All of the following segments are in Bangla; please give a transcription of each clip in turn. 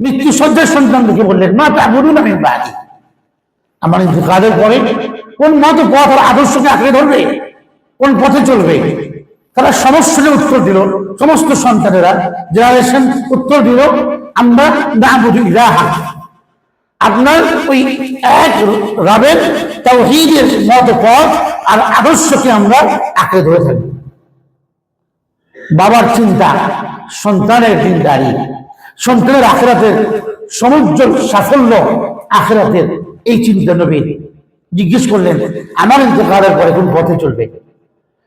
মৃত্যু সজ্জার সন্তানকে বললেন মা, তা বলুন আমি বাড়ি। আমার ইন্তকালের পরে কোন মত পথ আর আদর্শকে আঁকড়ে ধরবে? কোন পথে চলবে? তারা সমস্যার উত্তর দিল। সমস্ত সন্তানেরা জেনারেশন উত্তর দিল, আমরা না বুঝি ইলাহা। আপনার ওই এক রবের তাওহীদের মত পথ আর আদর্শকে আমরা আঁকড়ে ধরে থাকি। বাবার চিন্তা, সন্তানের দিনদারি। সন্তানের আখেরাতের সমুজ্জ্ব সাফল্য আখেরাতের এই চিন্তা নবী জিজ্ঞেস করলেন, আমার ইন্তকালের পরে কোন পথে চলবে?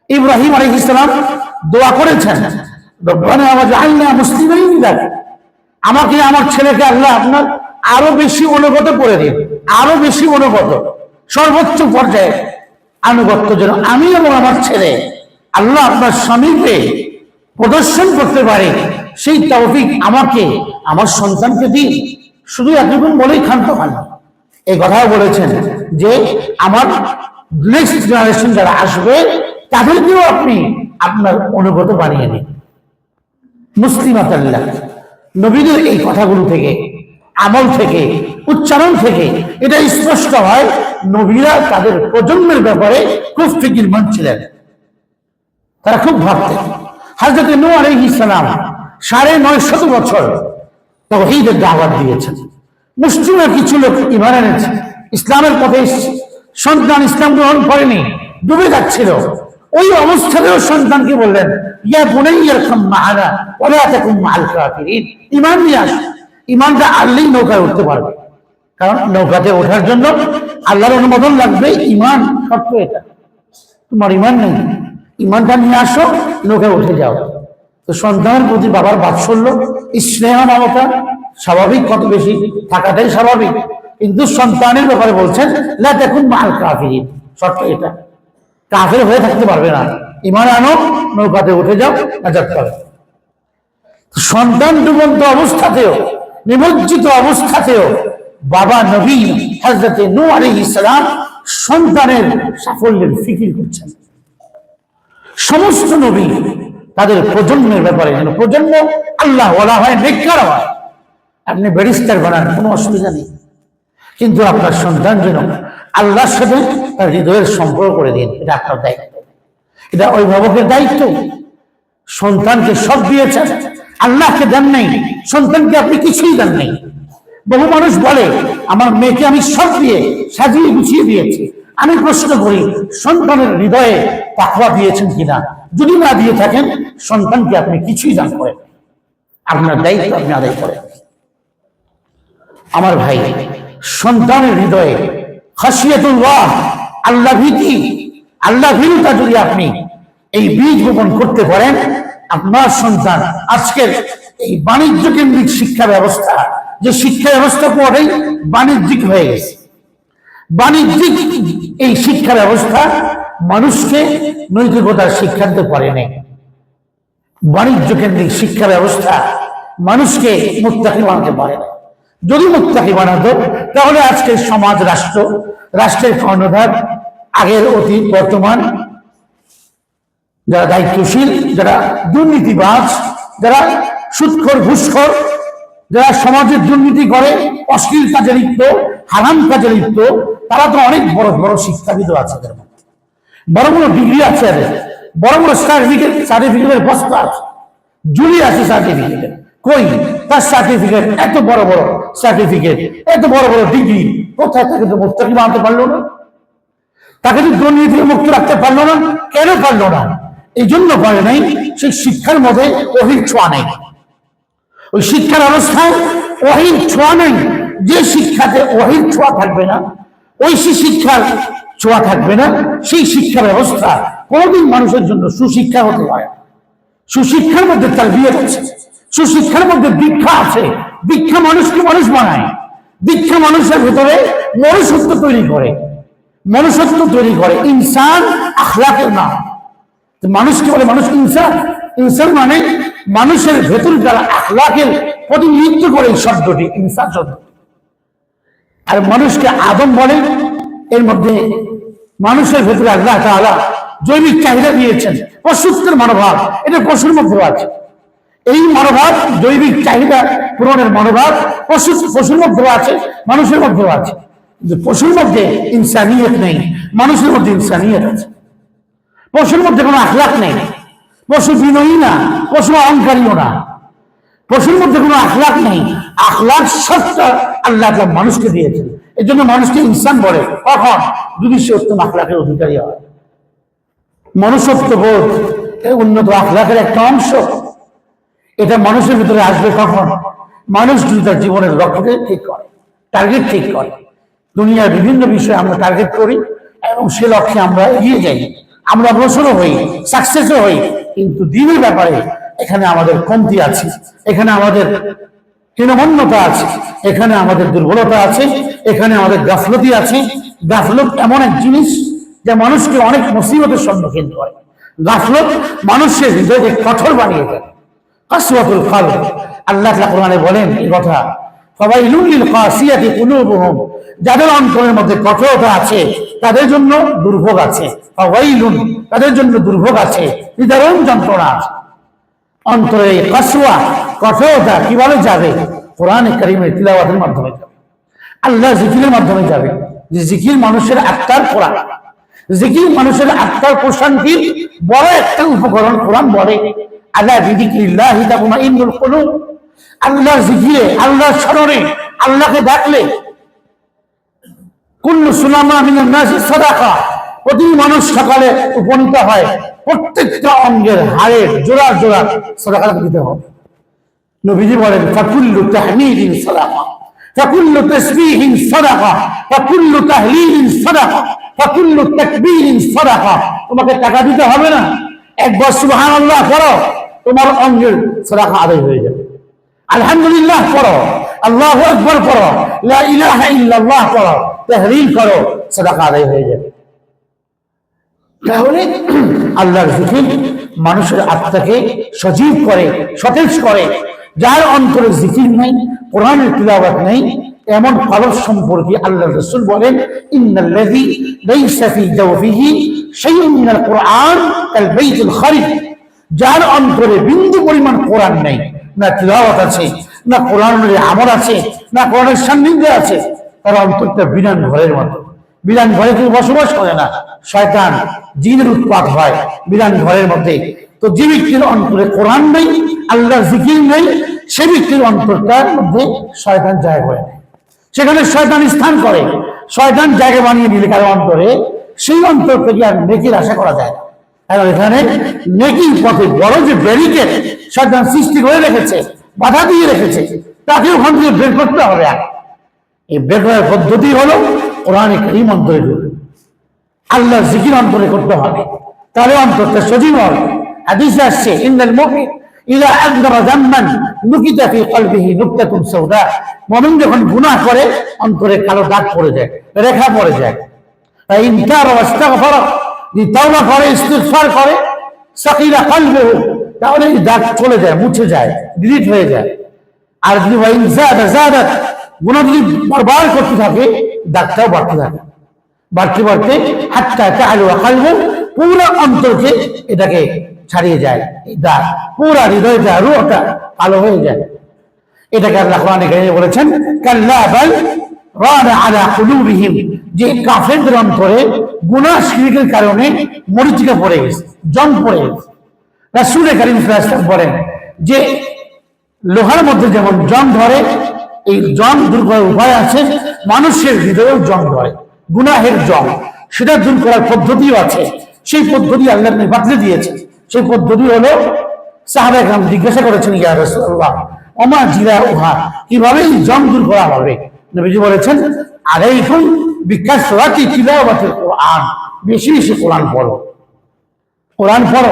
ইব্রাহিম আলী ইসলাম দোয়া করেছেন, রব্বানা আমার আমাকে আমার ছেলেকে আল্লাহ আপনার আরও বেশি অনুগত করে দিন, আরও বেশি অনুগত, সর্বোচ্চ পর্যায়ে আনুগত্য যেন আমি এবং আমার ছেলে আল্লাহ আপনার স্বামীকে প্রদর্শন করতে পারে। সেই তৌফিক আমাকে, আমার সন্তানকে দিন শুধু এতটুকুন বলেই হন না। এই কথাও বলেছেন যে আমার নেক্সট জেনারেশন যারা আসবে, তাদেরকেও আপনি আপনার অনুগত বানিয়ে নিন মুসলিমাতাল্লাহ নবীদের এই কথাগুলো থেকে, আমল থেকে, উচ্চারণ থেকে এটা স্পষ্ট হয়, নবীরা তাদের প্রজন্মের ব্যাপারে খুব ফিকিরমান ছিলেন তারা খুব ভাবতেন। হাজরত নূ আলাইহিস সালাম সাড়ে নয় শত বছর তৌহীদের দাওয়াত দিয়েছেন। মুসলিমরা কিছু লোক ইমান এনেছে, ইসলামের পথে সন্তান ইসলাম গ্রহণ করেনি, ডুবে যাচ্ছিল। ওই অবস্থাতেও সন্তানকে বললেন, ইয়া বুনাইয়ার খাম মাহারা ওলা তাকুম মাল কাফিরিন। ইমান নিয়ে আস। ইমানটা আনলেই নৌকায় উঠতে পারবে। কারণ নৌকাতে ওঠার জন্য আল্লাহর অনুমোদন লাগবে, ইমান শর্ত এটা। তোমার ইমান নেই। ইমানটা নিয়ে আসো, নৌকায় উঠে যাও। তো সন্তানের প্রতি বাবার বাৎসল্য, স্নেহ মমতা স্বাভাবিক, কত বেশি থাকাটাই স্বাভাবিক। কিন্তু সন্তানের ব্যাপারে বলছেন, লা দেখুন মাল কাফির শর্ত এটা। কাফের হয়ে থাকতে পারবে না। ইমান আনো, নৌকাতে উঠে যাও, নাজাত পাবে। সন্তান ডুবন্ত অবস্থাতেও, নিমজ্জিত অবস্থাতেও বাবা নবী হজরতে নূ আলাইহিস সালাম সন্তানের সাফল্যের ফিকির করছেন। সমস্ত নবী তাদের প্রজন্মের ব্যাপারে যেন প্রজন্ম আল্লাহ ওলা হয় নেককার হয়। আপনি ব্যারিস্টার বানান, কোনো অসুবিধা নেই। কিন্তু আপনার সন্তান যেন আল্লাহর সাথে তার হৃদয়ের সম্পর্ক করে দিন, এটা আপনার দায়িত্ব। এটা অভিভাবকের দায়িত্ব। সন্তানকে সব দিয়েছেন, আল্লাহকে দেন নাই, সন্তানকে আপনি কিছুই দেন নাই। বহু মানুষ বলে, আমার মেয়েকে আমি সব দিয়ে সাজিয়ে গুছিয়ে দিয়েছি। আমি প্রশ্ন করি, সন্তানের হৃদয়ে তাকওয়া দিয়েছেন কিনা? যদি না দিয়ে থাকেন, সন্তানকে আপনি কিছুই দান করেন আপনার দায়িত্ব আপনি আদায় করেন। আমার ভাই, সন্তানের হৃদয়ে খাসিয়াতুল্লাহ, আল্লাহ ভীতি, আল্লাহ ভীরুতা যদি আপনি এই বীজ বপন করতে পারেন, আপনার সন্তান আজকের এই বাণিজ্য কেন্দ্রিক শিক্ষা ব্যবস্থা, যে শিক্ষা ব্যবস্থা পরেই বাণিজ্যিক হয়ে গেছে। বাণিজ্যিক এই শিক্ষা ব্যবস্থা মানুষকে নৈতিকতার শিক্ষা দিতে পারে নাই বাণিজ্য কেন্দ্রিক শিক্ষা ব্যবস্থা মানুষকে মুক্তাকি বানাতে পারে না যদি মুক্তাকি বানাতো, তাহলে আজকের সমাজ, রাষ্ট্র, রাষ্ট্রের কর্ণধার, আগের অতীত, বর্তমান, যারা দায়িত্বশীল, যারা দুর্নীতিবাজ, যারা সুৎখর, ঘুষখর, যারা সমাজের দুর্নীতি করে, অশ্লীল কাজে লিপ্ত, হারাম কাজে লিপ্ত, তারা তো অনেক বড় বড় শিক্ষাবিদ আছে মধ্যে বড় বড় ডিগ্রি আছে এদের। বড় বড় সার্টিফিকেট সার্টিফিকেটের বস্তা আছে। জুড়ি আছে সার্টিফিকেট কই? তার সার্টিফিকেট এত বড় বড় সার্টিফিকেট এত বড় বড় ডিগ্রি কোথায় তাকে তো মুক্তাকি বানাতে পারল না? তাকে তো দুর্নীতি মুক্ত রাখতে পারল না। কেন পারল না? এই জন্য পারে নাই, সেই শিক্ষার মধ্যে অহির ছোঁয়া নেই। ওই শিক্ষার অবস্থায় অহির ছোঁয়া নেই। যে শিক্ষাতে অহির ছোঁয়া থাকবে না, ওই শিক্ষার ছোঁয়া থাকবে না। সেই শিক্ষা ব্যবস্থা কোনোদিন মানুষের জন্য সুশিক্ষা হতে পারে সুশিক্ষার মধ্যে তার বিয়ে আছে। সুশিক্ষার মধ্যে দীক্ষা আছে। দীক্ষা মানুষকে মানুষ বানায়। দীক্ষা মানুষের ভেতরে মনুষ্যত্ব তৈরি করে। মনুষ্যত্ব তৈরি করে। ইনসান আখলাকের নাম। মানুষকে বলে মানুষ ইনসান। ইনসান মানে মানুষের ভেতর যারা আখলাকের প্রতিনিধিত্ব করে এই শব্দটি, ইনসান শব্দ আর মানুষকে আদম বলে। এর মধ্যে মানুষের ভেতরে আল্লাহ তাআলা জৈবিক চাহিদা দিয়েছেন। পশুত্বের মনোভাব, এটা পশুর মধ্যে আছে। এই মনোভাব, জৈবিক চাহিদা পূরণের মনোভাব পশু পশুর মধ্যেও আছে, মানুষের মধ্যেও আছে। কিন্তু পশুর মধ্যে ইনসানিয়ত নেই, মানুষের মধ্যে ইনসানিয়ত আছে। পশুর মধ্যে কোনো আখলাখ নেই। পশু বিনয়ী না, পশু অহংকারীও না। পশুর মধ্যে কোনো আখলাখ নেই। আখলাখ সবটা আল্লাহ মানুষকে দিয়েছেন। এই জন্য মানুষকে ইনসান বলে কখন যদি সে উত্তম আখলাখের অধিকারী হয়। মনুষ্যত্ব বোধ উন্নত আখলাখের একটা অংশ। এটা মানুষের ভিতরে আসবে কখন? মানুষ যদি তার জীবনের লক্ষ্যকে ঠিক করে টার্গেট ঠিক করে, দুনিয়ার বিভিন্ন বিষয়ে আমরা টার্গেট করি, এবং সে লক্ষ্যে আমরা এগিয়ে যাই, আমরা অগ্রসরও হই সাকসেসও হই, কিন্তু দিনের ব্যাপারে এখানে আমাদের কমতি আছে, এখানে আমাদের হীনমন্যতা আছে। এখানে আমাদের দুর্বলতা আছে, এখানে আমাদের গাফলতি আছে। গাফলত এমন এক জিনিস যা মানুষকে অনেক মুসিবতের সম্মুখীন করে। গাফলত মানুষের হৃদয়কে কঠোর বানিয়ে দেয়। কাসওয়াতুল কলব আল্লাহ কোরআনে বলেন এই কথা, ফাওয়াইলুল লিল কাসিয়াতি কুলুবুহুম, যাদের অন্তরের মধ্যে কঠোরতা আছে, তাদের জন্য দুর্ভোগ আছে। তাদের জন্য দুর্ভোগ আছে। নিদারুণ যন্ত্রণা আছে। অন্তরে এই কাসওয়া কঠোরতা কীভাবে যাবে? কোরআনে কারিমের তিলাওয়াতের মাধ্যমে যাবে। আল্লাহ জিকিরের মাধ্যমে যাবে। জিকির মানুষের আত্মার কোরআন, জিকির মানুষের আত্মার প্রশান্তির বড় একটা উপকরণ কোরআন বলে। আল্লাহ বিদিকিল্লাহ তাকুমাইন্নুল কুলুব। আল্লাহ জিকিরে আল্লাহ স্মরণে আল্লাহকে ডাকলে, কুল্লু সুলামা মিনান নাসি সাদাকা। প্রতি মানুষ সকালে উপনীত হয়। প্রত্যেকটা অঙ্গের হাড়ের জোড়া জোড়া সাদাকা দিতে হবে। নবীজি বলেন, ফাকুল্লু তাহমিদিন সাদাকা, ফাকুল্লু তাসবিহিন সাদাকা, ফাকুল্লু তাহলিলিন সাদাকা, ফাকুল্লু তাকবীরিন সাদাকা। তোমাকে টাকা দিতে হবে না। একবার সুবহানাল্লাহ করো তোমার অঙ্গের সাদাকা আদায় হয়ে যাবে। আলহামদুলিল্লাহ পড়ো, আল্লাহ আকবর পড়ো, লা ইলাহা ইল্লাল্লাহ পড়ো, তাহলিল করো, সাদাকা আদায় হয়ে যাবে। তাহলে আল্লাহর জিকির মানুষের আত্মাকে সজীব করে, সতেজ করে। যার অন্তরে জিকির নেই, কোরআনের তিলাওয়াত নেই, এমন কারোর সম্পর্কে আল্লাহ রসুল বলেন, ইন্নাল্লাযী লাইসা কুরআন যার অন্তরে বিন্দু পরিমাণ কোরআন নেই, না তিলাওয়াত আছে, না কোরআনের আমল আছে, না কোরআনের সান্নিধ্য আছে, তার অন্তরটা বিরান ঘরের মতো। বিরান ঘরে কেউ বসবাস করে না। শয়তান জিনের উৎপাত হয় বিরান ঘরের মধ্যে। তো যে ব্যক্তির অন্তরে কোরআন নেই, আল্লাহর জিকির নেই, সে ব্যক্তির অন্তরটার মধ্যে শয়তান জায়গা নেয়। সেখানে শয়তান স্থান করে। শয়তান জায়গা বানিয়ে দিলে কারও অন্তরে সেই অন্তর থেকে আর নেকির আশা করা যায় না। কারণ এখানে নেকির পথে বড় যে ব্যারিকেড শয়তান সৃষ্টি করে রেখেছে, বাধা দিয়ে রেখেছে তাকে ওখান থেকে বের করতে হবে। এই বের করার পদ্ধতি হলো কোরআনে করিম অন্তরে ঢুকবে আল্লাহ জিকির অন্তরে করতে হবে। তাহলে অন্তরটা সজীব হবে। হাদিসে আসছে ইদা আকদারা জাম্মান নুকিতা কলবিহি যখন করে, অন্তরে কালো দাগ পড়ে যায়, রেখা পড়ে যায়। তাই ইনকার ও ইস্তিগফার যদি করে, ইস্তিগফার করে, সাকিরা কলবুহু, তাহলে দাগ চলে যায়, মুছে যায়, ডিলিট হয়ে যায়। আর যদি জাদা জাদাত গুনাহ যদি বারবার করতে থাকে দাগটাও বাড়তে থাকে। বাড়তে বাড়তে হাতটা চালু কালবু পুরো অন্তরকে এটাকে ছাড়িয়ে যায়। দাগ পুরা হৃদয়টা, রুহটা কালো হয়ে যায়। এটাকে আল্লাহ কোরআনে বলেছেন, কাল্লা বাল রানা আলা কুলুবিহিম। যে কাফেরদের অন্তরে গুনাহ শিরকের কারণে মরিচিকা পড়ে গেছে, জং পড়ে গেছে। রাসূল কারীম সাল্লাল্লাহু আলাইহি বলেন যে, লোহার মধ্যে যেমন জং ধরে এই জং দূর করার উপায় আছে, মানুষের হৃদয়েও জং হয়, গুনাহের জং। সেটা দূর করার পদ্ধতিও আছে। সেই পদ্ধতি আল্লাহ বাতলে দিয়েছে সেই পদ্ধতি হলো সাহাবাহ জিজ্ঞাসা করেছেন, ইয়া অমা জিরা উহা কীভাবে এই জং দূর করা হবে? নবীজি বলেছেন আরে এখন বিখ্যাত কি চিলাওয়াতের কোরআন। বেশি বেশি কোরআন পড়ো। কোরআন পড়ো।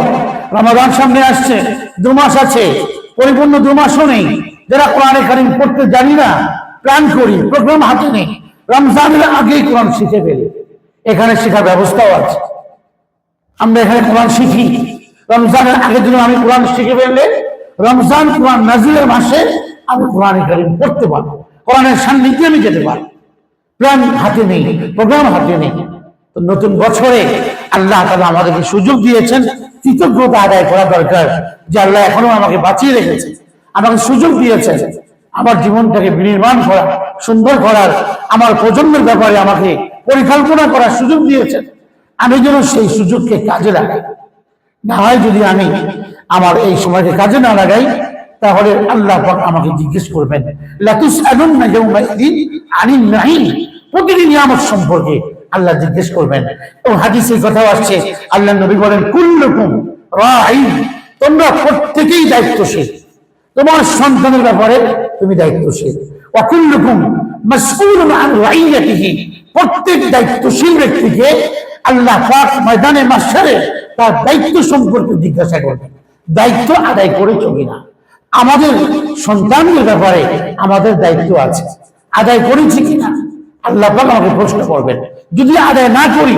রমাদান সামনে আসছে দু মাস আছে, পরিপূর্ণ দু মাসও নেই। যারা কোরআনে কারিম পড়তে জানি না, প্ল্যান করি, প্রোগ্রাম হাতে নেই। রমজানের আগেই কোরআন শিখে ফেলি। এখানে শেখার ব্যবস্থাও আছে। আমরা এখানে কোরআন শিখি। রমজানের আগের দিন আমি কোরআন শিখে ফেললে, রমজান কোরআন নাজিলের মাসে আমি কোরআনে কারিম পড়তে পারব। কোরআনের সান্নিধ্যে আমি যেতে পারব। প্ল্যান হাতে নেই, প্রোগ্রাম হাতে নেই। তো নতুন বছরে আল্লাহ তালা আমাদেরকে সুযোগ দিয়েছেন, কৃতজ্ঞতা আদায় করা দরকার যে আল্লাহ এখনও আমাকে বাঁচিয়ে রেখেছে। আমাকে সুযোগ দিয়েছেন আমার জীবনটাকে বিনির্মাণ করা, সুন্দর করার, আমার প্রজন্মের ব্যাপারে আমাকে পরিকল্পনা করার সুযোগ দিয়েছেন আমি যেন সেই সুযোগকে কাজে লাগাই। না হয় যদি আমি আমার এই সময়কে কাজে না লাগাই, তাহলে আল্লাহ আমাকে জিজ্ঞেস করবেন লাতুস আলুন না ইয়াউমাইদিন আনিন নাহিন প্রতিটি নিয়ামত সম্পর্কে আল্লাহ জিজ্ঞেস করবেন। এবং হাদিসে কথাও আসছে, আল্লাহ নবী বলেন, কুল্লুকুম রাই তোমরা প্রত্যেকেই দায়িত্বশীল। তোমার সন্তানের ব্যাপারে তুমি দায়িত্বশীল। অকুল্লুকুম প্রত্যেক দায়িত্বশীল ব্যক্তিকে আল্লাহ ময়দানে মাসরে তার দায়িত্ব সম্পর্কে জিজ্ঞাসা করবেন দায়িত্ব আদায় করেছ কিনা আমাদের সন্তানদের ব্যাপারে আমাদের দায়িত্ব আছে। আদায় করেছি কিনা? আল্লাহ আমাকে প্রশ্ন করবেন। যদি আদায় না করি,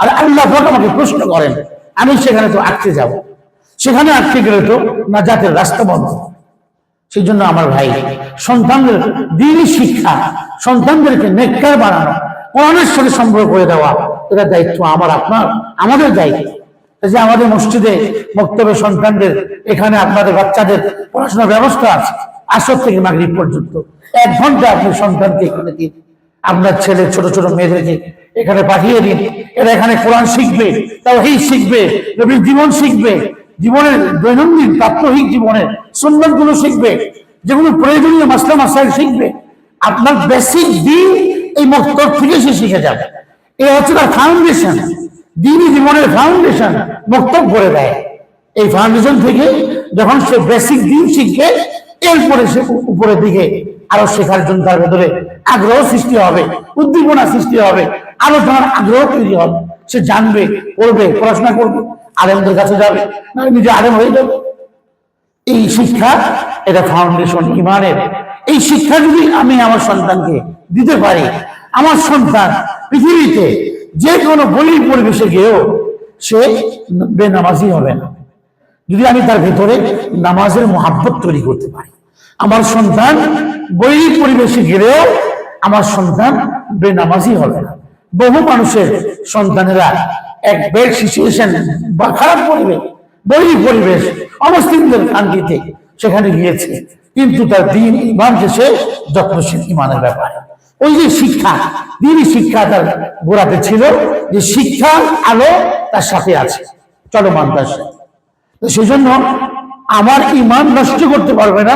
আর আল্লাহ আমাকে প্রশ্ন করেন, আমি সেখানে তো আটকে যাব। সেখানে আটকে গেলে তো না জাতের রাস্তা বন্ধ। সেই জন্য আমার ভাই, সন্তানদের দিনই শিক্ষা, সন্তানদেরকে নেককার বানানো, কোরআনের সাথে সম্পর্ক করে দেওয়া এটা দায়িত্ব আমার, আপনার, আমাদের দায়িত্ব। যে আমাদের মসজিদে বক্তব্য সন্তানদের, এখানে আপনাদের বাচ্চাদের পড়াশোনার ব্যবস্থা আছে, আসর থেকে মাগরিব পর্যন্ত। এক ঘণ্টা আপনি সন্তানকে এখানে দিন। আপনার ছেলে, ছোট ছোট মেয়েদেরকে এখানে পাঠিয়ে দিন। এরা এখানে কোরআন শিখবে তাও শিখবে জীবন শিখবে। জীবনের দৈনন্দিন প্রাত্যহিক জীবনের সুন্দরগুলো শিখবে, যেগুলো প্রয়োজনীয় মাসলা মাসাইল শিখবে। আপনার বেসিক দিন এই মক্তব থেকে সে শিখে যাবে। এটা হচ্ছে তার ফাউন্ডেশন দিনই জীবনের ফাউন্ডেশন মক্তব করে দেয়। এই ফাউন্ডেশন থেকে যখন সে বেসিক দিন শিখবে, এরপরে সে উপরের দিকে আরও শেখার জন্য তার ভেতরে আগ্রহ সৃষ্টি হবে, উদ্দীপনা সৃষ্টি হবে, আলোচনার আগ্রহ তৈরি হবে। সে জানবে, পড়বে, পড়াশোনা করবে। আলেমদের কাছে যাবে, না নিজে আলেম হয়ে যাবে। এই শিক্ষা, এটা ফাউন্ডেশন ইমানের। এই শিক্ষা যদি আমি আমার সন্তানকে দিতে পারি, আমার সন্তান পৃথিবীতে যে কোনো বলি পরিবেশে গিয়েও সে বেনামাজি হবে না। যদি আমি তার ভেতরে নামাজের মহাব্বত তৈরি করতে পারি, আমার সন্তান বৈরিক পরিবেশে গেলেও আমার সন্তান বেনামাজি হবে না। বহু মানুষের সন্তানেরা এক বেড সিচুয়েশন বা খারাপ পরিবেশ বৈরিক পরিবেশ অমুসলিমদের কান্তিতে সেখানে গিয়েছে। কিন্তু তার দিন ইমানকে সে যত্নশীল ইমানের ব্যাপারে। ওই যে শিক্ষা, দিনই শিক্ষা তার গোড়াতে ছিল যে শিক্ষা আলো তার সাথে আছে। চলমান তো সেই জন্য আমার ইমান নষ্ট করতে পারবে না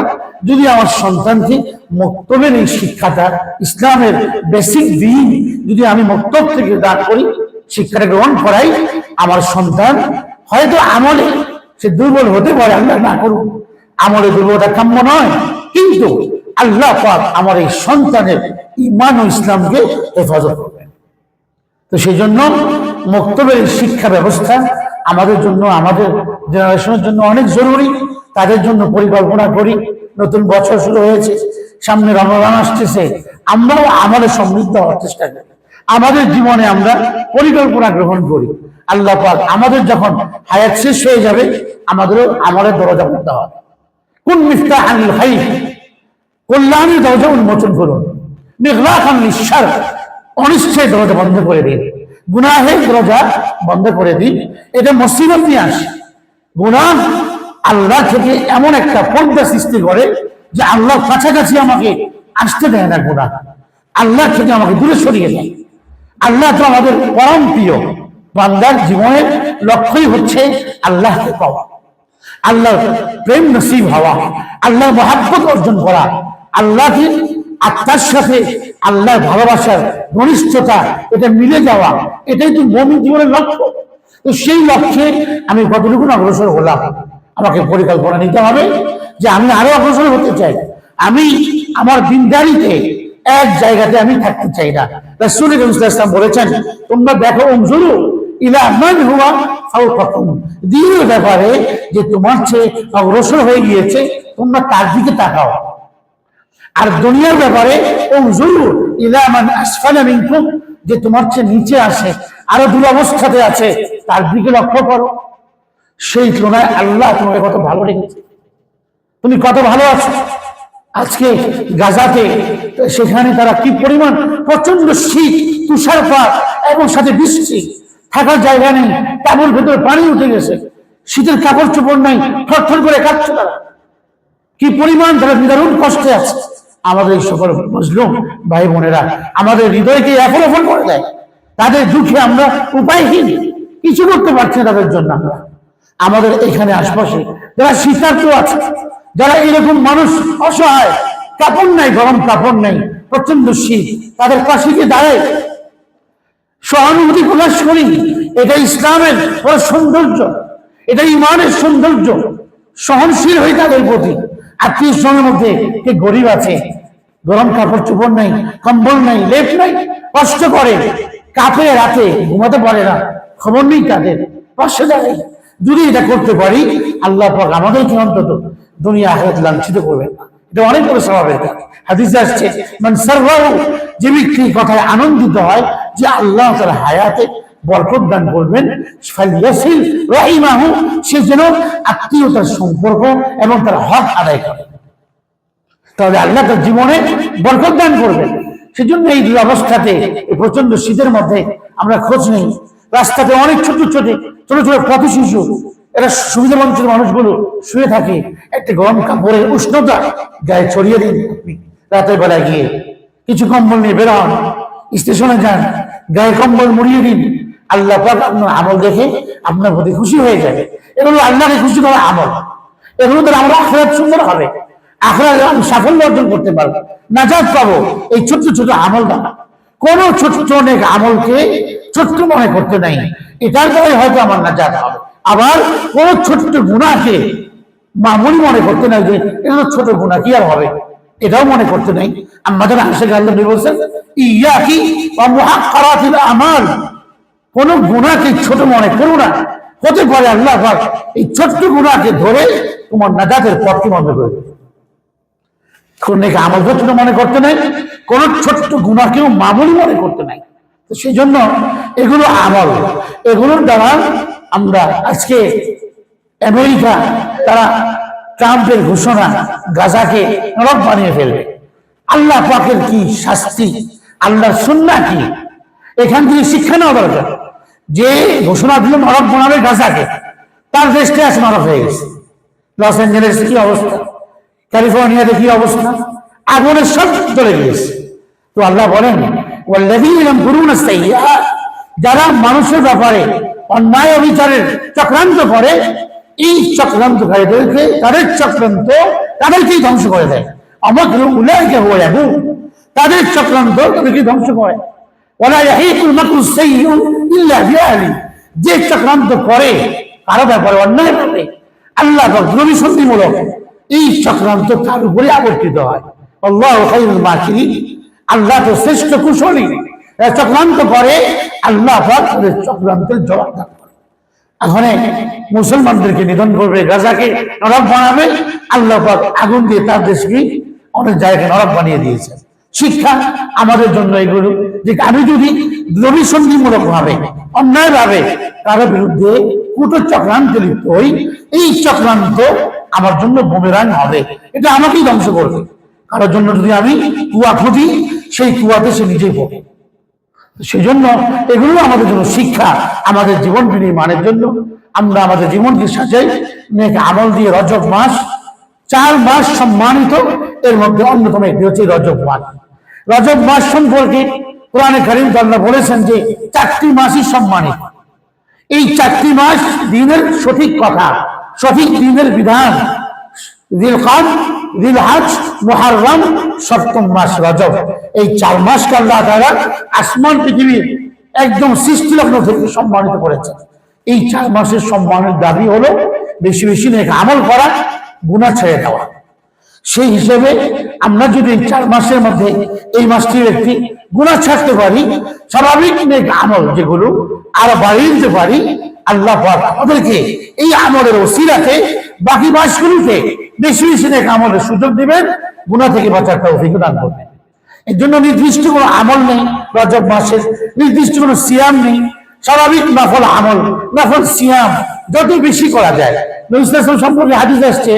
যদি আমার সন্তানকে মক্তবের এই শিক্ষাটা ইসলামের বেসিক দিন যদি আমি মক্তব থেকে দান করি শিক্ষাটা গ্রহণ করাই আমার সন্তান। হয়তো আমলে সে দুর্বল হতে পারে আল্লাহ না করুন আমলে দুর্বলতা কাম্য নয়, কিন্তু আল্লাহ পাক আমার এই সন্তানের ইমান ও ইসলামকে হেফাজত করবেন। তো সেই জন্য মক্তবের শিক্ষা ব্যবস্থা আমাদের জন্য, আমাদের জেনারেশনের জন্য অনেক জরুরি। তাদের জন্য পরিকল্পনা করি। নতুন বছর শুরু হয়েছে, সামনে রমজান আসতেছে। আমরাও আমাদের সমৃদ্ধ হওয়ার চেষ্টা করি। আমাদের জীবনে আমরা পরিকল্পনা গ্রহণ করি। আল্লাহ পাক আমাদের যখন হায়াত শেষ হয়ে যাবে, আমাদেরও আমাদের দরজা করতে হবে। কোন মিফতা আনিল হাই কল্যাণের দরজা উন্মোচন করুন। অনিশ্চয় দরজা বন্ধ করে দিন। দরজা বন্ধ করে দিন। এটা মসিবত নিয়ে আসে। গুনাহ আল্লাহ থেকে এমন একটা পর্দা সৃষ্টি করে যে আল্লাহ কাছাকাছি আমাকে আসতে দেয় না গুনাহ। আল্লাহ থেকে আমাকে দূরে সরিয়ে দেয়। আল্লাহ তো আমাদের পরম প্রিয়। বান্দার জীবনের লক্ষ্যই হচ্ছে আল্লাহকে পাওয়া। আল্লাহর প্রেম নসিব হওয়া, আল্লাহর মহাব্বত অর্জন করা, আল্লাহকে, আত্মার সাথে আল্লাহর ভালোবাসার ঘনিষ্ঠতা, এটা মিলে যাওয়া, এটাই তো মমিন জীবনের লক্ষ্য। তো সেই লক্ষ্যে আমি কতটুকু অগ্রসর হলাম? আমাকে পরিকল্পনা নিতে হবে যে আমি আরও অগ্রসর হতে চাই। আমি আমার দিনদারিতে এক জায়গাতে আমি থাকতে চাই না। রাসূল ইসলাম বলেছেন, তোমরা দেখো ফাওকাকুম। দিনের ব্যাপারে যে তোমার চেয়ে অগ্রসর হয়ে গিয়েছে, তোমরা তার দিকে তাকাও। আর দুনিয়ার ব্যাপারে অংশুরু ইলা মান আসফালা মিনকুম, যে তোমার চেয়ে নিচে আসে আরও দুরবস্থাতে আছে, তার দিকে লক্ষ্য করো। সেই তুলনায় আল্লাহ তোমাকে কত ভালো রেখেছে। তুমি কত ভালো আছো। আজকে গাজাতে সেখানে তারা কি পরিমাণ প্রচণ্ড শীত, তুষারপাত এবং সাথে বৃষ্টি থাকার জায়গা নেই কাপড় ভেতরে পানি উঠে গেছে। শীতের কাপড় চোপড় নাই, থরথর করে কাঁপছে তারা। কি পরিমাণ তারা নিদারুণ কষ্টে আছে। আমাদের এই সকল মজলুম ভাই বোনেরা, আমাদের হৃদয়কে এখন করে দেয়। তাদের দুঃখে আমরা উপায়হীন কিছু করতে পারছি না তাদের জন্য আমরা। আমাদের এখানে আশপাশে যারা শীতার্থ আছে যারা এরকম মানুষ অসহায়, কাপড় নাই, গরম কাপড় নাই প্রচণ্ড শীত, তাদের পাশে গিয়ে দাঁড়ায় সহানুভূতি প্রকাশ করি, এটা ইসলামের বড় সৌন্দর্য, এটা ইমানের সৌন্দর্য, সহনশীল হই তাদের প্রতি। আত্মীয় স্বজনের মধ্যে কে গরিব আছে, গরম কাপড়, চোপড় নাই, কম্বল নাই, লেপ নাই, কষ্ট করে, কাপে রাতে ঘুমাতে পারে না, খবর নেই তাদের, পাশে দাঁড়াই। যদি এটা করতে পারি, আল্লাহ পাক আমাদেরকে অন্তত দুনিয়া আখেরাত লাঞ্ছিত করবেন এটা অনেক বড় স্বভাবের হাদিসে আসছে মানে সর্বাহু যে ব্যক্তি কথায় আনন্দিত হয়, যে আল্লাহ তার হায়াতে বরকত দান করবেন, ফালিয়াসিল রাহিমাহু, সে যেন আত্মীয়তার সম্পর্ক এবং তার হক আদায় করে। তাহলে আল্লাহ তার জীবনে বরকত দান করবেন। সেজন্য এই অবস্থাতে এই প্রচণ্ড শীতের মধ্যে আমরা খোঁজ নেই। রাস্তাতে অনেক ছোট ছোট ছোট ছোট পথ শিশু এরা সুবিধা বঞ্চিত মানুষগুলো শুয়ে থাকে। একটা গরম কাপড়ের উষ্ণতা গায়ে ছড়িয়ে দিন আপনি। রাতের বেলায় গিয়ে কিছু কম্বল নিয়ে বেরোন স্টেশনে যান, গায়ে কম্বল মুড়িয়ে দিন। আল্লাহ পাক আপনার আমল দেখে আপনার প্রতি খুশি হয়ে যাবে। এগুলো আল্লাহকে খুশি করা আমল। এগুলো তো আমরা আখরাত সুন্দর হবে। আখরাত সাফল্য অর্জন করতে পারব। নাজাদ পাবো। এই ছোট্ট ছোট আমল দ্বারা। কোন ছোট ছোট অনেক আমলকে ছোট্ট মনে করতে নাই। এটার দ্বারাই হয়তো আমার নাজাদ হবে। আবার কোন ছোট্ট গুণাকে মামুলি মনে করতে নাই যে এটা ছোট গুণা কি আর হবে? এটাও মনে করতে নাই। আমাদের আশেখ আল্লাহ বলছেন ইয়া কি আমাল। কোন গুণাকে ছোট মনে করো না। হতে পারে আল্লাহ পাক এই ছোট্ট গুণাকে ধরে তোমার নাজাতের পথকে বন্ধ করে কোন আমল ছোট মনে করতে নাই, কোন ছোট্ট গুণাকেও মামুলি মনে করতে নাই। তো সেই জন্য এগুলো আমল, এগুলোর দ্বারা আমরা আজকে আমেরিকা, তারা ট্রাম্পের ঘোষণা গাজাকে নরক বানিয়ে ফেলবে। আল্লাহ পাকের কি শাস্তি? আল্লাহর সুন্না কি? এখান থেকে শিক্ষা নেওয়া দরকার। যে ঘোষণা দিল নরক বানাবে গাজাকে, তার দেশটা আছে নরক হয়ে গেছে। লস অ্যাঞ্জেলেস কি অবস্থা? ক্যালিফোর্নিয়াতে কি অবস্থা? আগুনের সব চলে গিয়েছে। তো আল্লাহ বলেন যারা মানুষের ব্যাপারে অন্যায় অবিচারের চক্রান্ত করে, এই চক্রান্তকারীদেরকে তাদের চক্রান্ত তাদেরকেই ধ্বংস করে দেয়। আমাকে হুয়া ইয়াহুদ, তাদের চক্রান্ত তাদেরকে ধ্বংস করে। যে চক্রান্ত করে, কারও ব্যাপারে অন্যায় করে, আল্লাহ সন্ধিমূলক এই চক্রান্ত তার উপরে আবর্তিত হয়। আল্লাহ আল্লাহ তো শ্রেষ্ঠ কুশলী। চক্রান্ত করে, আল্লাহ চক্রান্তের জবাব দান করে। এখন মুসলমানদেরকে নিধন করবে, গাজাকে নরক বানাবে, আল্লাহ আগুন দিয়ে তার দেশকে অনেক জায়গায় নরক বানিয়ে দিয়েছে। শিক্ষা আমাদের জন্য এগুলো, যে আমি যদি দ্রবিসন্ধিমূলক ভাবে অন্যায় ভাবে কারও বিরুদ্ধে কুটো চক্রান্তে লিপ্ত হই, এই চক্রান্ত আমার জন্য বুমেরাং হবে। এটা আমাকেই ধ্বংস করবে। কারোর জন্য যদি আমি কুয়া খুঁজি সেই কুয়াতে সে নিজেই পড়ে। সেই জন্য এগুলো আমাদের জন্য শিক্ষা, আমাদের জীবন মানের জন্য। আমরা আমাদের জীবনকে সাজাই, মেয়েকে আমল দিয়ে রজব মাস, চার মাস সম্মানিত, এর মধ্যে অন্যতম একটি হচ্ছে রজব মাস। রজব মাস সম্পর্কে কোরআনে কারিম আল্লাহ বলেছেন যে চারটি মাসই সম্মানিত। এই চারটি মাস দিনের সঠিক কথা, সঠিক দিনের বিধান। দিলকাদ সপ্তম মাস এই চার মাসকে আল্লাহ আসমান, পৃথিবীর একদম সৃষ্টি লগ্ন থেকে সম্মানিত করেছে। এই চার মাসের সম্মানের দাবি হলো বেশি বেশি নেক আমল করা, গুনাহ ছেড়ে দেওয়া। সেই হিসেবে আমরা যদি এই চার মাসের মধ্যে এই মাসটির একটি গুণা ছাড়তে পারি, স্বাভাবিক নেক আমল যেগুলো আরও বাড়িয়ে দিতে পারি, আল্লাহ আমাদেরকে এই আমলের ওসিলাতে বাকি মাসগুলিতে বেশি বেশি নেক আমলের সুযোগ দিবেন গুণা থেকে বাঁচার তৌফিক দান করবেন। এর জন্য নির্দিষ্ট কোনো আমল নেই রজব মাসের, নির্দিষ্ট কোনো সিয়াম নেই। স্বাভাবিক নফল আমল, নফল সিয়াম যত বেশি করা যায়। নবী ইসলাম সম্পর্কে হাদিস আসছে,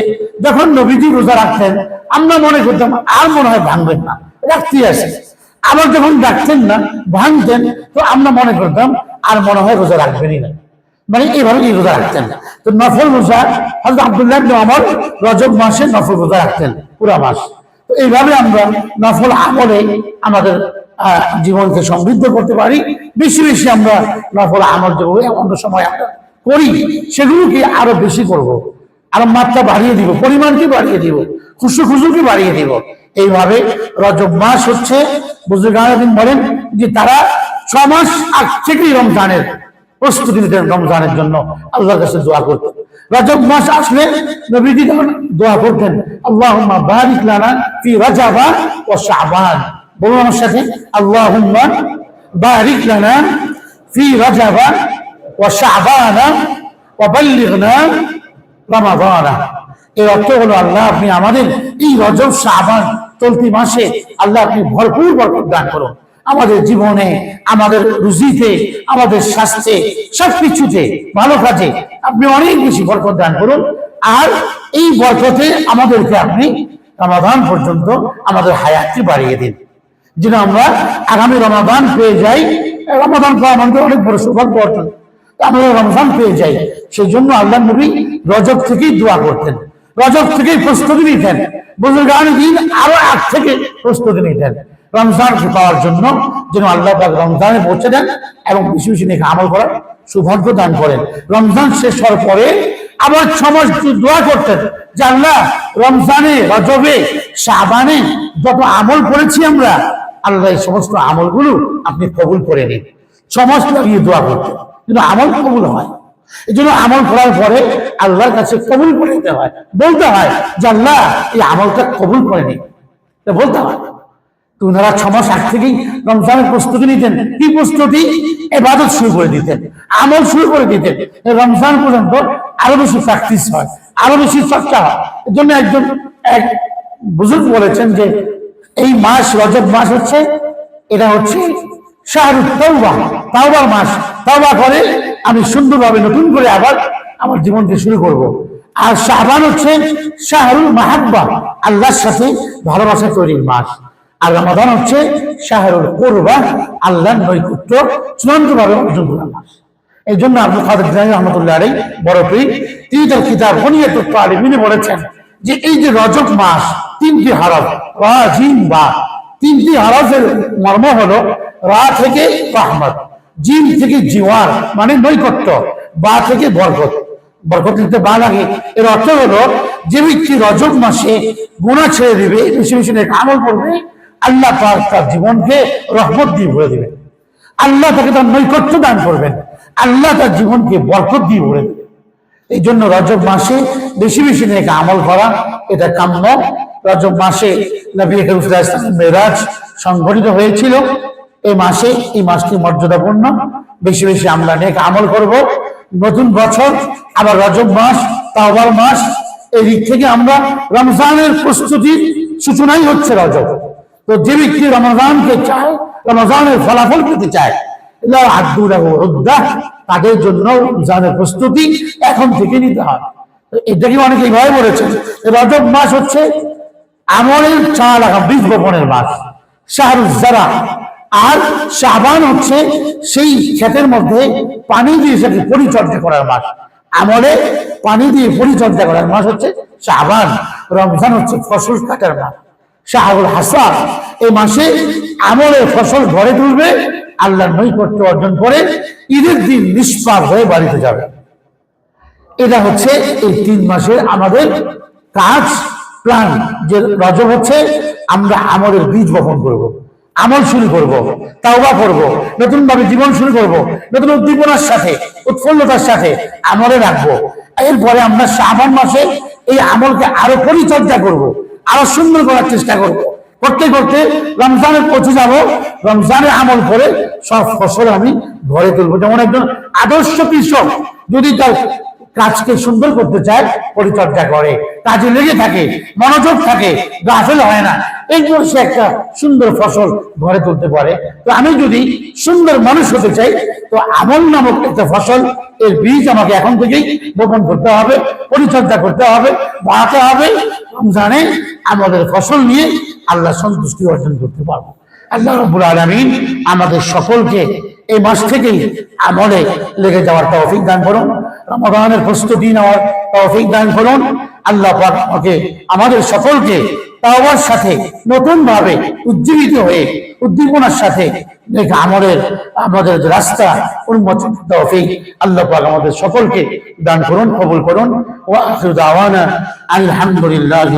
যখন নবীজি রোজা রাখতেন, আমরা মনে করতাম, আর মনে হয় ভাঙবেন না। রাখতে আসে। আবার যখন রাখতেন না, ভাঙতেন, তো আমরা মনে করতাম, আর মনে হয় রোজা রাখবেনই না। মানে এইভাবে এই রোজা রাখতেন তো নফল রোজা হয়তো আবদুল্লাহ ওমর রজব মাসে নফল রোজা রাখতেন পুরা মাস। তো এইভাবে আমরা নফল আমলে আমাদের জীবনকে সমৃদ্ধ করতে পারি। বেশি বেশি আমরা নফল আমল যেগুলো অন্য সময় আমরা করি, সেগুলোকে আরও বেশি করব। আরও মাত্রা বাড়িয়ে দিব, পরিমাণকে বাড়িয়ে দিব খুশু খুশুকে বাড়িয়ে দিব। এইভাবে রজব মাস হচ্ছে, বুজুর্গান বলেন যে তারা ছ মাস আগ থেকেই রমজানের প্রস্তুতি নিতেন রমজানের জন্য। আল্লাহর কাছে দোয়া করতেন। রজব মাস আসলে নবীজি তখন দোয়া করতেন, আল্লাহুম্মা বারিক লানা ফি রাজাবা ওয়া শাবান। বলুন আমার সাথে, আল্লাহুম্মা বারিক লানা ফি রাজাবা ওয়া শাবানা ওয়া বাল্লিগনা রমাদানা। এর অর্থ হলো, আল্লাহ আপনি আমাদের এই রজব, শাবান, চলতি মাসে আল্লাহ আপনি ভরপুর বরকত দান করুন। আমাদের জীবনে, আমাদের রুজিতে, আমাদের স্বাস্থ্যে, সবকিছুতে ভালো কাজে আপনি অনেক বেশি বরকত দান করুন। আর এই বরকতে আমাদেরকে আপনি রমাদান পর্যন্ত আমাদের হায়াতকে বাড়িয়ে দিন। যেন আমরা আগামী রমাদান পেয়ে যাই। রমাদান পাওয়া আমাদের অনেক বড় সৌভাগ্য অর্জন। আমরা রমজান পেয়ে যাই। সেই জন্য আল্লাহ নবী রজব থেকেই দোয়া করতেন। রজব থেকেই প্রস্তুতি নিতেন। বুজুর্গান দিন আরও আগ থেকে প্রস্তুতি নিতেন। রমজানকে পাওয়ার জন্য যেন আল্লাহ রমজানে পৌঁছে দেন এবং বেশি বেশি নেকে আমল করার সৌভাগ্য দান করেন। রমজান শেষ হওয়ার পরে আবার সমাজ দোয়া করতেন যে, আল্লাহ, রমজানে রজবে শাবানে যত আমল করেছি আমরা, আল্লাহ এই সমস্ত আমলগুলো আপনি কবুল করে নিন। সমাজ লাগিয়ে দোয়া করতেন। কিন্তু আমল কবুল হয়। এই জন্য আমল করার পরে আল্লাহর কাছে কবুল করে নিতে হয়। বলতে হয় যে, আল্লাহ, এই আমলটা কবুল করে নিন। বলতে হয় তো ওনারা ছ মাস আগ থেকেই রমজানের প্রস্তুতি নিতেন। কি প্রস্তুতি এবাদত শুরু করে দিতেন, আমল শুরু করে দিতেন। রমজান পর্যন্ত আরও বেশি প্র্যাকটিস হয়, আরও বেশি চর্চা হয়। এর একজন, এক বুজুর্গ বলেছেন যে, এই মাস রজব মাস হচ্ছে, এটা হচ্ছে শাহরুখ তৌবা তাওবার মাস। তাওবা করে আমি সুন্দরভাবে নতুন করে আবার আমার জীবনকে শুরু করব। আর শাহবান হচ্ছে শাহরুল মাহাব্বা, আল্লাহর সাথে ভালোবাসা তৈরির মাস। আর রমাদান হচ্ছে শাহরুল কোরবা, আল্লাহর নৈকুট্য, চূড়ান্তভাবে অর্জন করার মাস এই জন্য আব্দুল কাদের জিলানী রহমতুল্লাহ বড় পীর তিনি তার কিতাব বনিয়াত তালিমিনে বলেছেন যে এই যে রজব মাস, তিনটি হরফ রা জিম বা, তিনটি হরফের মর্ম হলো রা থেকে রহমত জিম থেকে জিওয়ার মানে নৈকট্য, বা থেকে বরকত। বরকত নিতে বা লাগে, এর অর্থ হলো যে ব্যক্তি রজব মাসে গুণা ছেড়ে দিবে, বেশি বেশি আমল করবে আল্লাহ পাক তার জীবনকে রহমত দিয়ে ভরে দিবেন। আল্লাহ তাকে তার নৈকট্য দান করবেন। আল্লাহ তার জীবনকে বরকত দিয়ে ভরে দেবেন। এই জন্য রজব মাসে বেশি বেশি নেক আমল করা, এটা কাম্য। রজব মাসে নবী মেরাজ সংঘটিত হয়েছিল। এই মাসে, এই মাসটি মর্যাদাপূর্ণ। বেশি বেশি আমরা নেক আমল করব। নতুন বছর, আবার রজব মাস, তাওবার মাস, এই দিক থেকে আমরা রমজানের প্রস্তুতির সূচনাই হচ্ছে রজব। তো যে ব্যক্তি রমজানকে চায়, রমজানের ফলাফল পেতে চায় তাদের জন্য রমজানের প্রস্তুতি এখন থেকে নিতে হয় তো এটাকে অনেকে এইভাবে বলেছেন? রজব মাস হচ্ছে আমলের চা লাগা বীজ বপনের মাস শাহরুজারা আর শাবান হচ্ছে সেই ক্ষেতের মধ্যে পানি দিয়ে সেটি পরিচর্যা করার মাস। আমলে পানি দিয়ে পরিচর্যা করার মাস হচ্ছে শাবান। রমজান হচ্ছে ফসল কাটার মাস। শাহরুল হাসান এই মাসে আমলের ফসল ঘরে তুলবে আল্লাহর নৈকট্য অর্জন করে ঈদের দিন নিষ্পাপ হয়ে বাড়িতে যাবে এটা হচ্ছে এই তিন মাসের আমাদের কাজ প্ল্যান যে রজব হচ্ছে আমরা আমলের বীজ বপন করব। আমল শুরু করব, তাওবা করব, নতুন ভাবে জীবন শুরু করব, নতুন উদ্দীপনার সাথে উৎফুল্লতার সাথে আমলে রাখব এরপরে আমরা শ্রাবণ মাসে এই আমলকে আরও পরিচর্যা করব, আরও সুন্দর করার চেষ্টা করব। করতে করতে রমজানে পৌঁছে যাব রমজানে আমল করে সব ফসল আমি ঘরে তুলবো যেমন একজন আদর্শ কৃষক যদি তার কাজকে সুন্দর করতে চায়, পরিচর্যা করে। কাজে লেগে থাকে, মনোযোগ থাকে, গাফেল হয় না। এই জন্য সে একটা সুন্দর ফসল ঘরে তুলতে পারে। তো আমি যদি সুন্দর মানুষ হতে চাই, তো আমল নামক একটা ফসল, এর বীজ আমাকে এখন থেকেই বপন করতে হবে, পরিচর্যা করতে হবে, বাড়াতে হবে। রমজানে আমাদের ফসল নিয়ে আল্লাহ সন্তুষ্টি অর্জন করতে পারব। আল্লাহ রব্বুল আলমিন আমাদের সকলকে এই মাস থেকেই আমলে লেগে যাওয়ার তৌফিক দান করুন। রমাদানের প্রস্তুতি নেওয়ার তৌফিক দান করুন। আল্লাহ আমাকে, আমাদের সকলকে তাওবার সাথে নতুন ভাবে উজ্জীবিত হয়ে উদ্দীপনার সাথে দেখে আমলের আমাদের রাস্তা উন্মোচন তৌফিক আল্লাহ পাক আমাদের সকলকে দান করুন, কবুল করুন। ওয়া আখিরু দাওয়ানা আলহামদুলিল্লাহি